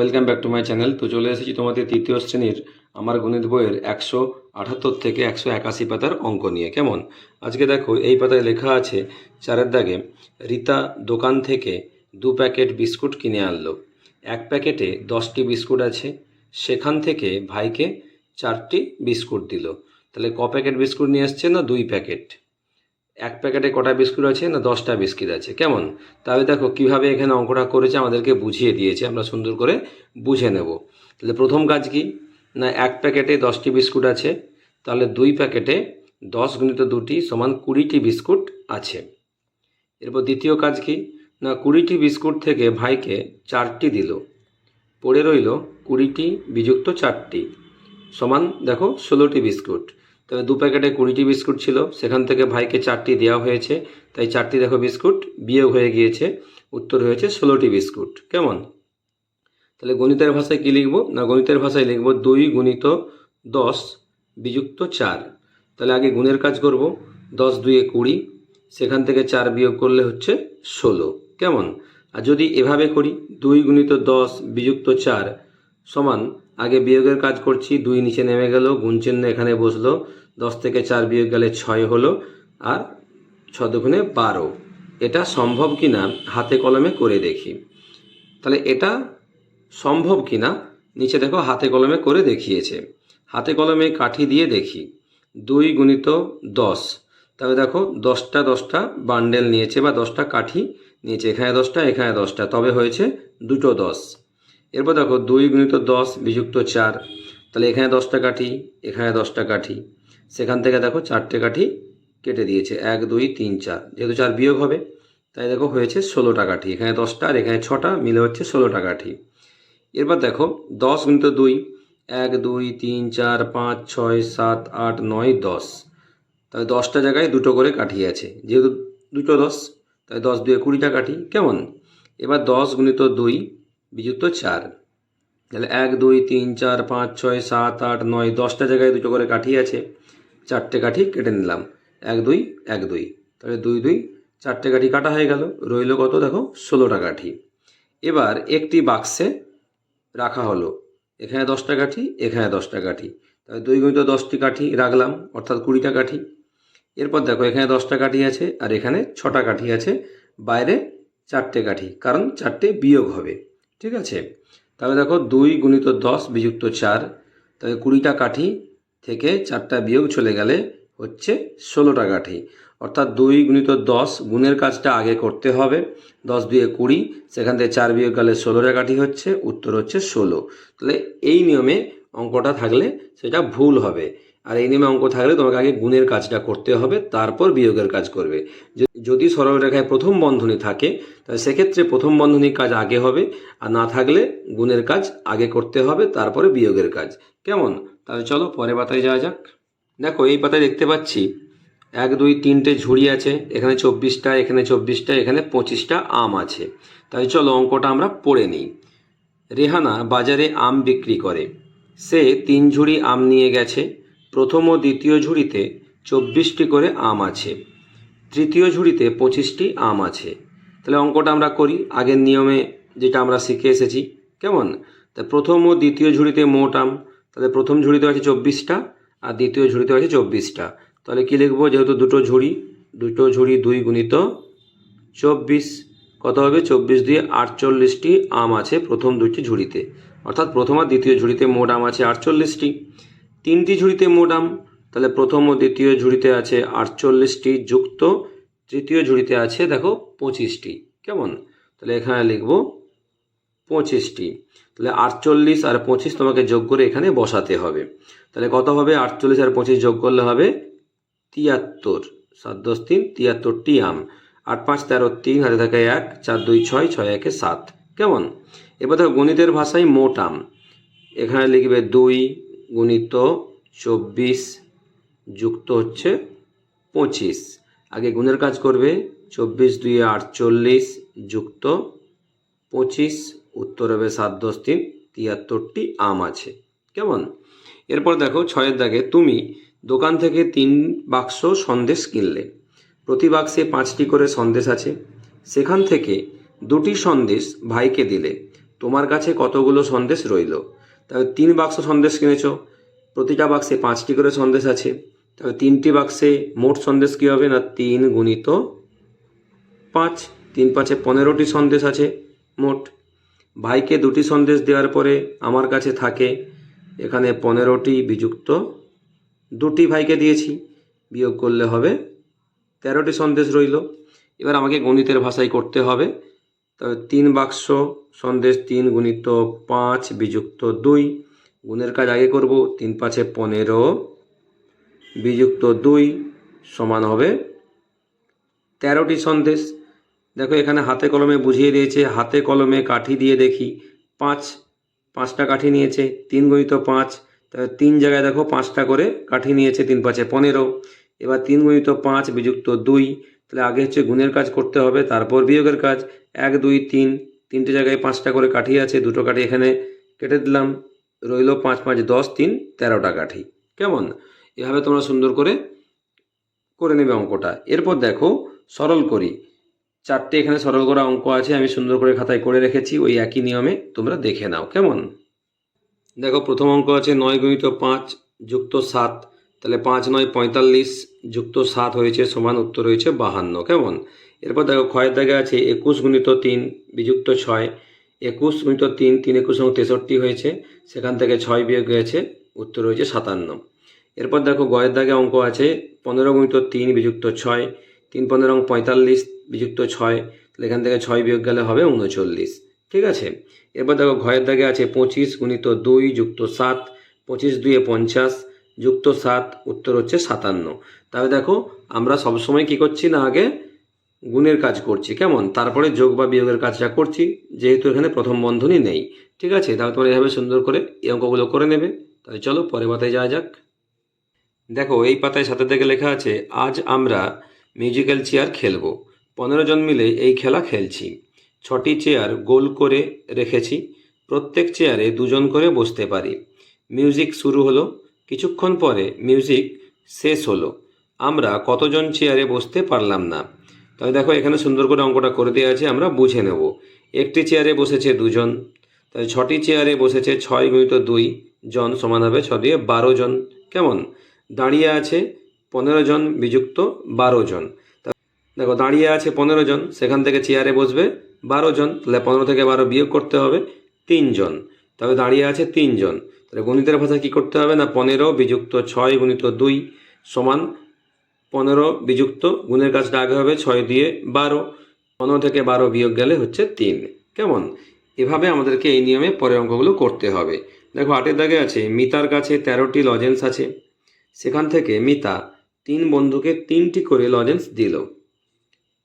Welcome back to my channel. তো চলে এসেছি তোমাদের তৃতীয় শ্রেণির আমার গণিত বইয়ের একশো আঠাত্তর থেকে একশো একাশি পাতার অঙ্ক নিয়ে। কেমন? আজকে দেখো, এই পাতায় লেখা আছে, চারের দাগে, রীতা দোকান থেকে দু প্যাকেট বিস্কুট কিনে আনলো। এক প্যাকেটে দশটি বিস্কুট আছে। সেখান থেকে ভাইকে চারটি বিস্কুট দিল। তাহলে ক প্যাকেট বিস্কুট নিয়ে এসছে না দুই প্যাকেট? এক প্যাকেটে কটা বিস্কুট আছে না দশটা বিস্কিট আছে? কেমন? তাহলে দেখো কীভাবে এখানে অঙ্কটা করেছে, আমাদেরকে বুঝিয়ে দিয়েছে। আমরা সুন্দর করে বুঝে নেব। তাহলে প্রথম কাজ কি? না, এক প্যাকেটে দশটি বিস্কুট আছে, তাহলে দুই প্যাকেটে দশ গুণিত দুটি সমান কুড়িটি বিস্কুট আছে। এরপর দ্বিতীয় কাজ কি? না, কুড়িটি বিস্কুট থেকে ভাইকে চারটি দিল। পড়ে রইল কুড়িটি বিযুক্ত চারটি। সমান দেখো ষোলোটি বিস্কুট। তবে দু প্যাকেটে কুড়িটি বিস্কুট ছিল। সেখান থেকে ভাইকে চারটি দেওয়া হয়েছে। তাই চারটি দেখো বিস্কুট, বিয়োগ হয়ে গিয়েছে। উত্তর হয়েছে ষোলোটি বিস্কুট। কেমন? তাহলে গণিতের ভাষায় কী লিখব? না, গণিতের ভাষায় লিখব দুই গুণিত দশ বিযুক্ত চার। তাহলে আগে গুণের কাজ করব। দশ দুয়ে কুড়ি, সেখান থেকে চার বিয়োগ করলে হচ্ছে ষোলো। কেমন? আর যদি এভাবে করি, দুই গুণিত দশ বিযুক্ত চার সমান আগে বিয়োগের কাজ করছি, দুই নিচে নেমে গেল গুণ চিহ্ন এখানে বসল। দশ থেকে চার বিয়োগ গেলে ছয় হলো, আর ছ দুগুণে বারো। এটা সম্ভব কি না হাতে কলমে করে দেখি। তাহলে এটা সম্ভব কি না নিচে দেখো, হাতে কলমে করে দেখিয়েছে। হাতে কলমে কাঠি দিয়ে দেখি। দুই গুণিত দশ। তবে দেখো, দশটা দশটা বান্ডেল নিয়েছে বা দশটা কাঠি নিয়েছে। এখানে দশটা এখানে দশটা। তবে হয়েছে দুটো দশ। এরপর দেখো দুই গুণিত দশ বিযুক্ত চার। তাহলে এখানে দশটা কাঠি, এখানে দশটা কাঠি। সেখান থেকে দেখো চারটে কাঠি কেটে দিয়েছে। এক, দুই, তিন, চার। যেহেতু চার বিয়োগ হবে, তাই দেখো হয়েছে ষোলোটা কাঠি। এখানে দশটা আর এখানে ছটা মিলে হচ্ছে ষোলোটা কাঠি। এরপর দেখো দশ গুণিত দুই, এক, দুই, তিন, চার, পাঁচ, ছয়, সাত, আট, নয়, দশ। তাহলে দশটা জায়গায় দুটো করে কাঠি আছে। যেহেতু দুটো দশ তাই দশ দুয়ে কুড়িটা কাঠি। কেমন? এবার দশ গুণিত দুই বিযুক্ত চার। তাহলে এক, দুই, তিন, চার, পাঁচ, ছয়, সাত, আট, নয়, দশটা জায়গায় দুটো করে কাঠি আছে। চারটে কাঠি কেটে নিলাম। এক, দুই এক, দুই। তাহলে দুই দুই, চারটে কাঠি কাটা হয়ে গেল। রইল কত দেখো? ষোলোটা কাঠি। এবার একটি বাক্সে রাখা হলো। এখানে দশটা কাঠি, এখানে দশটা কাঠি। তাহলে দুই গুণিত দশটি কাঠি রাখলাম, অর্থাৎ কুড়িটা কাঠি। এরপর দেখো, এখানে দশটা কাঠি আছে আর এখানে ছটা কাঠি আছে। বাইরে চারটে কাঠি, কারণ চারটে বিয়োগ হবে। ঠিক আছে? তাহলে দেখো দুই গুণিত দশ বিযুক্ত চার, তাহলে কুড়িটা কাঠি থেকে চারটা বিয়োগ চলে গেলে হচ্ছে ষোলোটা কাঠি। অর্থাৎ দুই গুণিত দশ গুণের কাজটা আগে করতে হবে। দশ দুয়ে কুড়ি, সেখান থেকে চার বিয়োগ গেলে ষোলোটা কাঠি হচ্ছে, উত্তর হচ্ছে ষোলো। তাহলে এই নিয়মে অঙ্কটা থাকলে সেটা ভুল হবে। আর এই নিয়মে অঙ্ক থাকলে তোমাকে আগে গুণের কাজটা করতে হবে, তারপর বিয়োগের কাজ করবে। যদি সরলরেখায় প্রথম বন্ধনী থাকে, তাহলে সেক্ষেত্রে প্রথম বন্ধনীর কাজ আগে হবে, আর না থাকলে গুণের কাজ আগে করতে হবে, তারপরে বিয়োগের কাজ। কেমন? তাহলে চলো পরের পাতায় যাওয়া যাক। দেখো, এই পাতায় দেখতে পাচ্ছি, এক, দুই, তিনটে ঝুড়ি আছে, এখানে চব্বিশটা এখানে চব্বিশটা, এখানে পঁচিশটা আম আছে। তাই চলো অঙ্কটা আমরা পড়ে নিই। রেহানা বাজারে আম বিক্রি করে। সে তিন ঝুড়ি আম নিয়ে গেছে। প্রথম ও দ্বিতীয় ঝুড়িতে চব্বিশটি করে আম আছে। তৃতীয় ঝুড়িতে পঁচিশটি আম আছে। তাহলে অঙ্কটা আমরা করি। আগের নিয়মে যেটা আমরা শিখে এসেছি। কেমন? তা প্রথম ও দ্বিতীয় ঝুড়িতে মোট আম। তাহলে প্রথম ঝুড়িতে আছে চব্বিশটা আর দ্বিতীয় ঝুড়িতে আছে চব্বিশটা। তাহলে কী লিখব? যেহেতু দুটো ঝুড়ি দুটো ঝুড়ি দুই গুণিত চব্বিশ। কত হবে? চব্বিশ দিয়ে আটচল্লিশটি আম আছে প্রথম দুটি ঝুড়িতে। অর্থাৎ প্রথম আর দ্বিতীয় ঝুড়িতে মোট আম আছে আটচল্লিশটি। তিনটি ঝুড়িতে মোট আম, তাহলে প্রথম ও দ্বিতীয় ঝুড়িতে আছে আটচল্লিশটি যুক্ত, তৃতীয় ঝুড়িতে আছে দেখো পঁচিশটি। কেমন? তাহলে এখানে লিখব পঁচিশটি। তাহলে আটচল্লিশ আর পঁচিশ তোমাকে যোগ করে এখানে বসাতে হবে। তাহলে কত হবে? আটচল্লিশ আর পঁচিশ যোগ করলে হবে তিয়াত্তর। সাত দশ তিন, তিয়াত্তরটি আম। আট পাঁচ তেরো তিন, হাতে থাকে এক, চার দুই ছয় ছয় একে সাত। কেমন? এবার দেখো গণিতের ভাষায় মোট আম এখানে লিখবে দুই গুণিত চব্বিশ যুক্ত হচ্ছে পঁচিশ। আগে গুণের কাজ করবে চব্বিশ দুই আটচল্লিশ যুক্ত পঁচিশ। উত্তর হবে সাত দশ তিন, তিয়াত্তরটি আম আছে। কেমন? এরপর দেখো ছয়ের দাগে তুমি দোকান থেকে তিন বাক্স সন্দেশ কিনলে। প্রতি বাক্সে পাঁচটি করে সন্দেশ আছে। সেখান থেকে দুটি সন্দেশ ভাইকে দিলে। তোমার কাছে কতগুলো সন্দেশ রইল? তাহলে তিন বাক্স সন্দেশ কিনেছ। প্রতিটা বাক্সে পাঁচটি করে সন্দেশ আছে। তাহলে তিনটি বাক্সে মোট সন্দেশ কী হবে না? তিন গুণিত পাঁচ। তিন পাঁচে পনেরোটি সন্দেশ আছে মোট। ভাইকে দুটি সন্দেশ দেওয়ার পরে আমার কাছে থাকে, এখানে পনেরোটি বিযুক্ত দুটি ভাইকে দিয়েছি। বিয়োগ করলে হবে তেরোটি সন্দেশ রইল। এবার আমাকে গণিতের ভাষায় করতে হবে। তবে তিন বাক্স, সন্দেশ তিন গুণিত পাঁচ বিযুক্ত দুই। গুণের কাজ আগে করব, তিন পাঁচে পনেরো। বিযুক্ত দুই সমান হবে তেরোটি সন্দেশ। দেখো এখানে হাতে কলমে বুঝিয়ে দিয়েছে, হাতে কলমে কাঠি দিয়ে দেখি। পাঁচ, পাঁচটা কাঠি নিয়েছে, তিন গুণিত পাঁচ। তিন জায়গায় দেখো পাঁচটা করে কাঠি নিয়েছে, তিন পাঁচে পনেরো। এবার তিন গুণিত পাঁচ বিযুক্ত দুই, তাহলে আগে হচ্ছে গুণের কাজ করতে হবে, তারপর বিয়োগের কাজ। এক, দুই, তিন, তিনটে জায়গায় পাঁচটা করে কাঠি আছে, দুটো কাঠি এখানে কেটে দিলাম। রইল পাঁচ পাঁচ, দশ, তিন, তেরোটা কাঠি। কেমন? এভাবে তোমরা সুন্দর করে করে নেবে অঙ্কটা। এরপর দেখো, সরল করি। চারটে এখানে সরল করা অঙ্ক আছে, আমি সুন্দর করে খাতায় করে রেখেছি, ওই একই নিয়মে তোমরা দেখে নাও। কেমন? দেখো, প্রথম অঙ্ক আছে নয় গুণিত পাঁচ যুক্ত সাত। তাহলে পাঁচ নয় পঁয়তাল্লিশ যুক্ত সাত হয়েছে সমান উত্তর হয়েছে বাহান্ন। কেমন? এরপর দেখো ক্ষয়ের দাগে আছে একুশ গুণিত তিন বিযুক্ত ছয়। একুশ গুণিত তিন তিন একুশ এবং তেষট্টি হয়েছে। সেখান থেকে ছয় বিয়োগ হয়েছে, উত্তর হয়েছে সাতান্ন। এরপর দেখো গয়ের দাগে অঙ্ক আছে, পনেরো গুণিত তিন বিযুক্ত ছয়, তিন পনেরো পঁয়তাল্লিশ বিযুক্ত ছয়, তাহলে এখান থেকে ছয় বিয়োগ গেলে হবে উনচল্লিশ ঠিক আছে? এরপর দেখো ঘয়ের দাগে আছে পঁচিশ গুণিত দুই যুক্ত সাত, পঁচিশ দুইয়ে পঞ্চাশ, যুক্ত সাত, উত্তর হচ্ছে সাতান্ন। তাহলে দেখো আমরা সবসময় কি করছি না আগে গুণের কাজ করছি, কেমন? তারপরে যোগ বা বিয়োগের কাজটা করছি, যেহেতু এখানে প্রথম বন্ধনী নেই, ঠিক আছে? তাহলে তোমরা এভাবে সুন্দর করে এই অঙ্কগুলো করে নেবে। তাহলে চলো পরের পাতায় যাওয়া যাক। দেখো, এই পাতায় সাথে থেকে লেখা আছে, আজ আমরা মিউজিক্যাল চেয়ার খেলব। পনেরো জন মিলে এই খেলা খেলছি। ছটি চেয়ার গোল করে রেখেছি। প্রত্যেক চেয়ারে দুজন করে বসতে পারি। মিউজিক শুরু হলো। কিছুক্ষণ পরে মিউজিক শেষ হলো। আমরা কতজন চেয়ারে বসতে পারলাম না। তাহলে দেখো, এখানে সুন্দর করে অঙ্কটা করে দেওয়া আছে, আমরা বুঝে নেব। একটি চেয়ারে বসেছে দুজন, তাহলে ছটি চেয়ারে বসেছে ছয় গুণিত দুই জন সমান হবে ছ দিয়ে বারো জন, কেমন? দাঁড়িয়ে আছে পনেরো জন বিযুক্ত বারো জন। দেখো, দাঁড়িয়ে আছে পনেরো জন, সেখান থেকে চেয়ারে বসবে বারো জন, তাহলে পনেরো থেকে বারো বিয়োগ করতে হবে তিনজন তবে দাঁড়িয়ে আছে তিনজন তাহলে গণিতের ভাষা কি করতে হবে না, পনেরো বিযুক্ত ছয় গুণিত দুই সমান পনেরো বিযুক্ত, গুণের কাজটা আগে হবে ছয় দিয়ে বারো। পনেরো থেকে বারো বিয়োগ গেলে হচ্ছে তিন। কেমন? এভাবে আমাদেরকে এই নিয়মে পরের অঙ্কগুলো করতে হবে। দেখো, আটের দাগে আছে, মিতার কাছে তেরোটি লজেন্স আছে। সেখান থেকে মিতা তিন বন্ধুকে তিনটি করে লজেন্স দিল।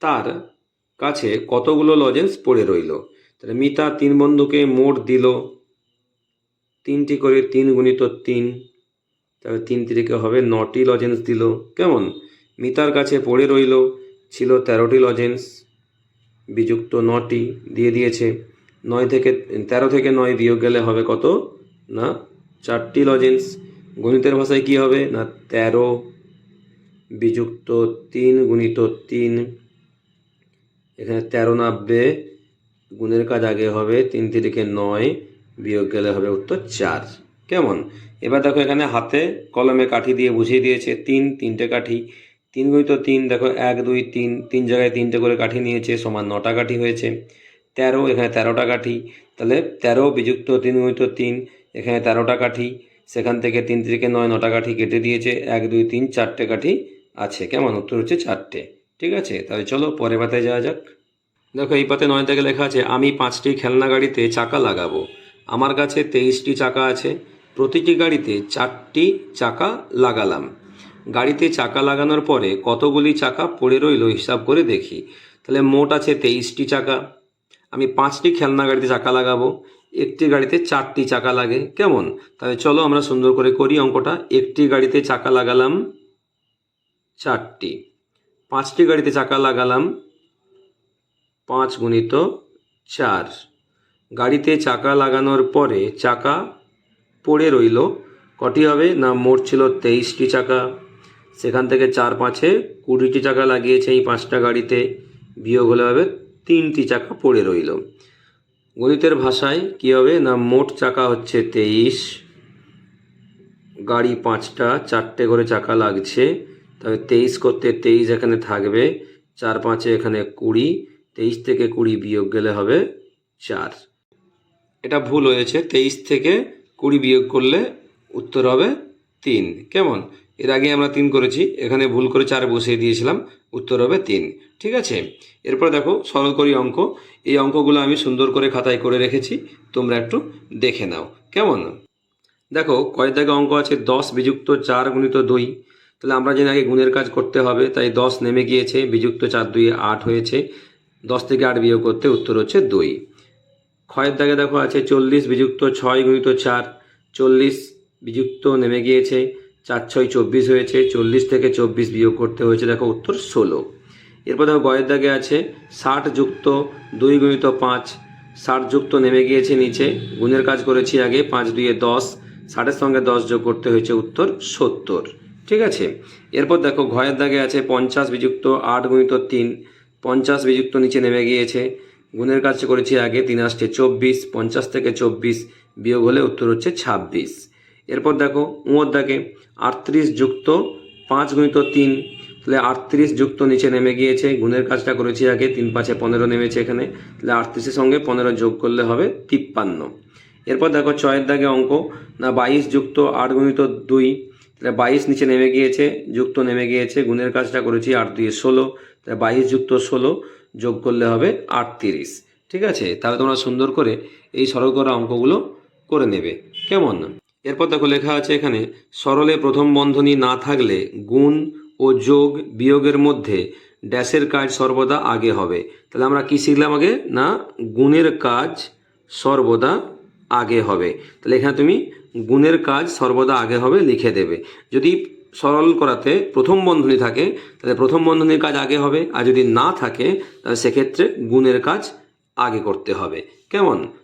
তার কাছে কতগুলো লজেন্স পড়ে রইল? তাহলে মিতা তিন বন্ধুকে মোট দিল। তিনটি করে তিন গুণিত তিন, তাহলে তিন তিরিকে হবে নটি লজেন্স দিল। কেমন? মিতার কাছে পড়ে রইল, ছিল তেরোটি লজেন্স বিযুক্ত নটি দিয়ে দিয়েছে। নয় থেকে, তেরো থেকে নয় বিয়োগ গেলে হবে কত? না, চারটি লজেন্স গণিতের ভাষায় কি হবে? না, তেরো। বিযুক্ত তিন গুণিত তিন। এখানে তেরো নাববে গুণের কাজ আগে হবে তিন তিরিকে নয়, বিয়োগ গেলে হবে উত্তর চার। কেমন? এবার দেখো এখানে হাতে কলমে কাঠি দিয়ে বুঝিয়ে দিয়েছে, তিন, তিনটে কাঠি। তিন গুণিত তিন, দেখো এক, দুই, তিন তিন জায়গায় তিনটে করে কাঠি নিয়েছে, সমান নটা কাঠি হয়েছে। তেরো, এখানে তেরোটা কাঠি। তাহলে তেরো বিযুক্ত তিন গুণিত তিন, এখানে তেরোটা কাঠি। সেখান থেকে তিন থেকে নয় নটা কাঠি কেটে দিয়েছে। এক, দুই, তিন, চারটে কাঠি আছে। কেমন? উত্তর হচ্ছে চারটে। ঠিক আছে? তাহলে চলো পরের পাতায় যাওয়া যাক। দেখো, এই পাতে নয় থেকে লেখা আছে, আমি পাঁচটি খেলনা গাড়িতে চাকা লাগাবো। আমার কাছে তেইশটি চাকা আছে। প্রতিটি গাড়িতে চারটি চাকা লাগালাম। গাড়িতে চাকা লাগানোর পরে কতগুলি চাকা পড়ে রইল হিসাব করে দেখি। তাহলে মোট আছে তেইশটি চাকা। আমি পাঁচটি খেলনা গাড়িতে চাকা লাগাবো, একটি গাড়িতে চারটি চাকা লাগে। কেমন? তাহলে চলো আমরা সুন্দর করে করি অঙ্কটা। একটি গাড়িতে চাকা লাগালাম চারটি। পাঁচটি গাড়িতে চাকা লাগালাম পাঁচ গুণিত চার। গাড়িতে চাকা লাগানোর পরে চাকা পড়ে রইল। কটি হবে? না, মোট ছিল তেইশটি চাকা। সেখান থেকে চার পাঁচে কুড়িটি চাকা লাগিয়েছে এই পাঁচটা গাড়িতে। বিয়োগ হলে হবে তিনটি চাকা পড়ে রইল। গণিতের ভাষায় কী হবে? না, মোট চাকা হচ্ছে তেইশ। গাড়ি পাঁচটা, চারটে করে চাকা লাগছে। তবে তেইশ করতে তেইশ এখানে থাকবে। চার পাঁচে এখানে কুড়ি, তেইশ থেকে কুড়ি বিয়োগ গেলে হবে চার। এটা ভুল হয়েছে। তেইশ থেকে কুড়ি বিয়োগ করলে উত্তর হবে তিন। কেমন? এর আগে আমরা তিন করেছি। এখানে ভুল করে চার বসিয়ে দিয়েছিলাম। উত্তর হবে তিন। ঠিক আছে? এরপর দেখো সরল করি অঙ্ক। এই অঙ্কগুলো আমি সুন্দর করে খাতায় করে রেখেছি। তোমরা একটু দেখে নাও। কেমন? দেখো কয় দাগে অঙ্ক আছে, দশ বিযুক্ত চার গুণিত দুই। তাহলে আমরা জানি আগে গুণের কাজ করতে হবে। তাই দশ নেমে গিয়েছে, বিযুক্ত চার দুই আট হয়েছে। দশ থেকে আট বিয়োগ করতে উত্তর হচ্ছে দুই। ক্ষয়ের দাগে দেখো আছে, চল্লিশ বিযুক্ত ছয় গুণিত চার। চল্লিশ বিযুক্ত নেমে গিয়েছে। চার ছয় চব্বিশ হয়েছে, চল্লিশ থেকে চব্বিশ বিয়োগ করতে হয়েছে, দেখো উত্তর ষোলো। এরপর দেখো গয়ের দাগে আছে, ষাট যুক্ত দুই গুণিত পাঁচ, ষাট যুক্ত নেমে গিয়েছে নিচে, গুণের কাজ করেছি আগে পাঁচ দুইয়ে দশ, ষাটের সঙ্গে দশ যোগ করতে হয়েছে উত্তর সত্তর, ঠিক আছে? এরপর দেখো ঘয়ের দাগে আছে পঞ্চাশ বিযুক্ত আট গুণিত তিন, পঞ্চাশ বিযুক্ত নিচে নেমে গিয়েছে, গুণের কাজ করেছি আগে তিন আসছে চব্বিশ, পঞ্চাশ থেকে চব্বিশ বিয়োগ হলে উত্তর হচ্ছে ছাব্বিশ। এরপর দেখো উঁয়োর দাগে আটত্রিশ যুক্ত পাঁচ গুণিত তিন। তাহলে আটত্রিশ যুক্ত নিচে নেমে গিয়েছে, গুণের কাজটা করেছি আগে, তিন পাঁচে পনেরো নেমেছে এখানে। তাহলে আটত্রিশের সঙ্গে পনেরো যোগ করলে হবে তিপ্পান্ন। এরপর দেখো ছয়ের দাগে অঙ্ক, না বাইশ যুক্ত আট গুণিত দুই, তাহলে বাইশ নিচে নেমে গিয়েছে, যুক্ত নেমে গিয়েছে, গুণের কাজটা করেছি আট দুই ষোলো, তাহলে বাইশ যুক্ত ষোলো যোগ করলে হবে আটত্রিশ। ঠিক আছে? তাহলে তোমরা সুন্দর করে এই সরল করা অঙ্কগুলো করে নেবে। কেমন? এরপর দেখো লেখা আছে এখানে, সরলে প্রথম বন্ধনী না থাকলে গুণ ও যোগ বিয়োগের মধ্যে ড্যাশের কাজ সর্বদা আগে হবে। তাহলে আমরা কি শিখলাম আগে? না, গুণের কাজ সর্বদা আগে হবে। তাহলে এখানে তুমি গুণের কাজ সর্বদা আগে হবে লিখে দেবে। যদি সরল করাতে প্রথম বন্ধনী থাকে, তাহলে প্রথম বন্ধনীর কাজ আগে হবে, আর যদি না থাকে, তাহলে সেক্ষেত্রে গুণের কাজ আগে করতে হবে। কেমন?